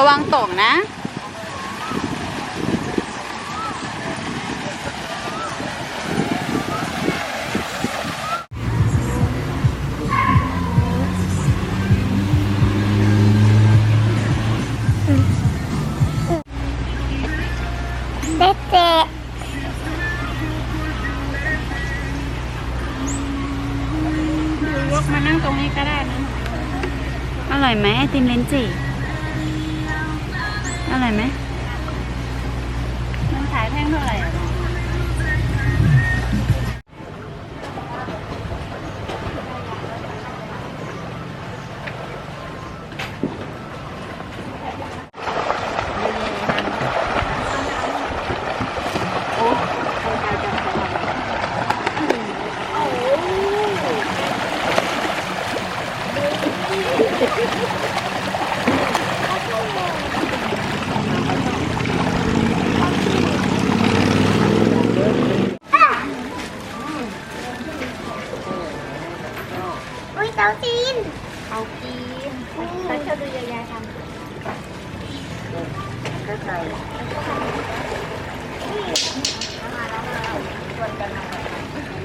ระวังตกนะ เด็ดเจ๊ยกมานั่งตรงนี้ก็ได้นะ อร่อยไหมไอติมเลนจี อะไรไหมมันขายแพงเท่าไหร่อะ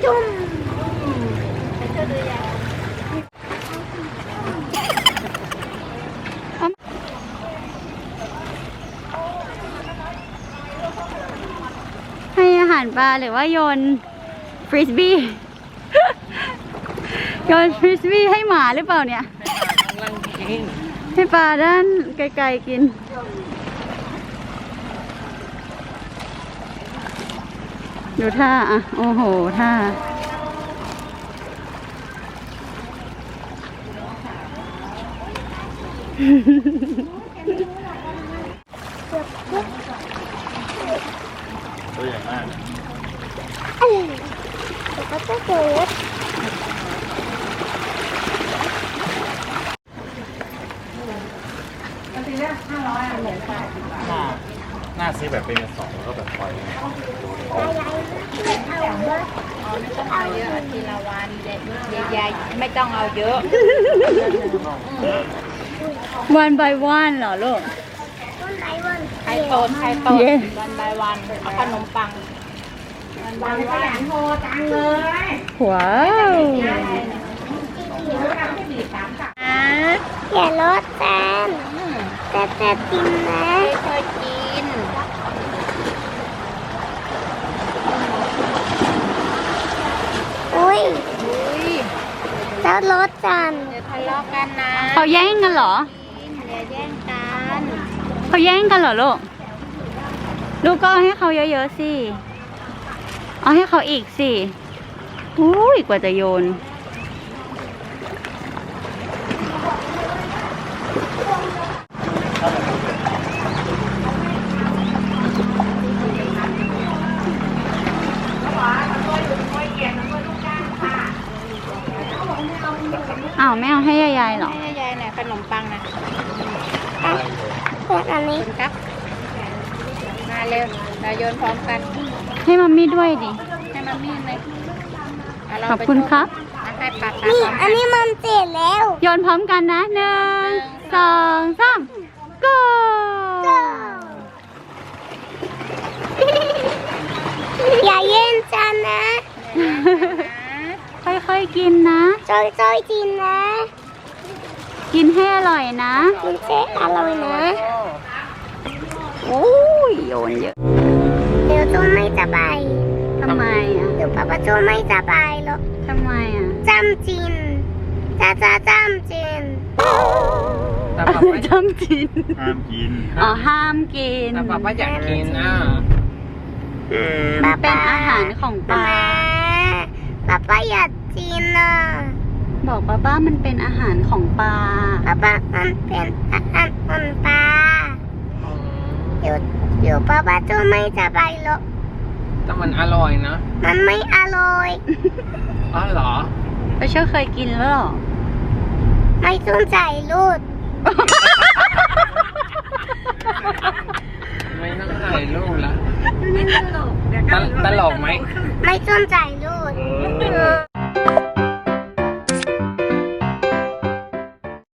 จุ่มให้อาหารปลาหรือว่าโยนฟริสบี้ โยนฟริสบี้ให้หมาหรือเปล่าเนี่ย ให้ปลาด้านไกลๆกิน ดูท่าอะ โอ้โห ท่า ตัวใหญ่มาก แล้วก็จะเจอ หน้าห น้าซื้อแบบเป็นสอบแล้วก็แบบปล่อยเอาเยอะเอาเยอะทีละวันเด็กใหญ่ไม่ต้องเอาเยอะ วันบายวันเหรอลูกไม้นใครโตนใครโตนวันบายวันเอาขนมปังวันบายวันว้าวอย่ารถแตนแต่แต่กินนะค่อยกิน ยอุ้ยแล้วรถจันเดี๋ยวทะเลาะกันนะเขาแย่งกันเหรอกินอย่าแย่งกันเขาแย่งกันเหรอลูก ลูกก็เอาให้เขาเยอะๆสิ เอาให้เขาอีกสิ อุ้ยกว่าจะโยน ไม่เอาให้ยายๆเหรอให้ยายๆหน่อยขนมปังนะเพื่อนอันนี้คุณครับ มาเร็วเราโยนพร้อมกัน ให้มัมมี่ด้วยดิ ให้มามีดเลยเาเราขอบไปคุณครับให้ให้ปลาตานี่พร้อมอันนี้มันเสร็จแล้ว โยนพร้อมกันนะหนึ่งสองสาม go อย่าเย็นจันนะค่อยๆ กินนะจอยจอยๆกินนะ กินให้อร่อยนะ กินเจ๊อร่อยนะโอ้ยโยนเยอะเดี๋ยวจูไม่สบายทำไมอะเดี๋ยวป้าป้าจูไม่สบายหรอกทำไมอะจำจินจ้าจ้าจำจินแต่ป๊าป้าจำจินห้ามกินอ๋อห้ามกินแต่ป๊าป้าอยากกินอะมันเป็นอาหารของปลาป้าป้าอยาก กินนะบอกป้าป้ามันเป็นอาหารของปลาป้าป้ามันเป็นอาหารของปลาเดี๋ยวเดี๋ยวป้าป้าจูไม่สบายหรอกแต่มันอร่อยนะ มันไม่อร่อยอ๋อเหรอไปเชื่อเคยกินแล้วเหรอ ไม่สนใจลูก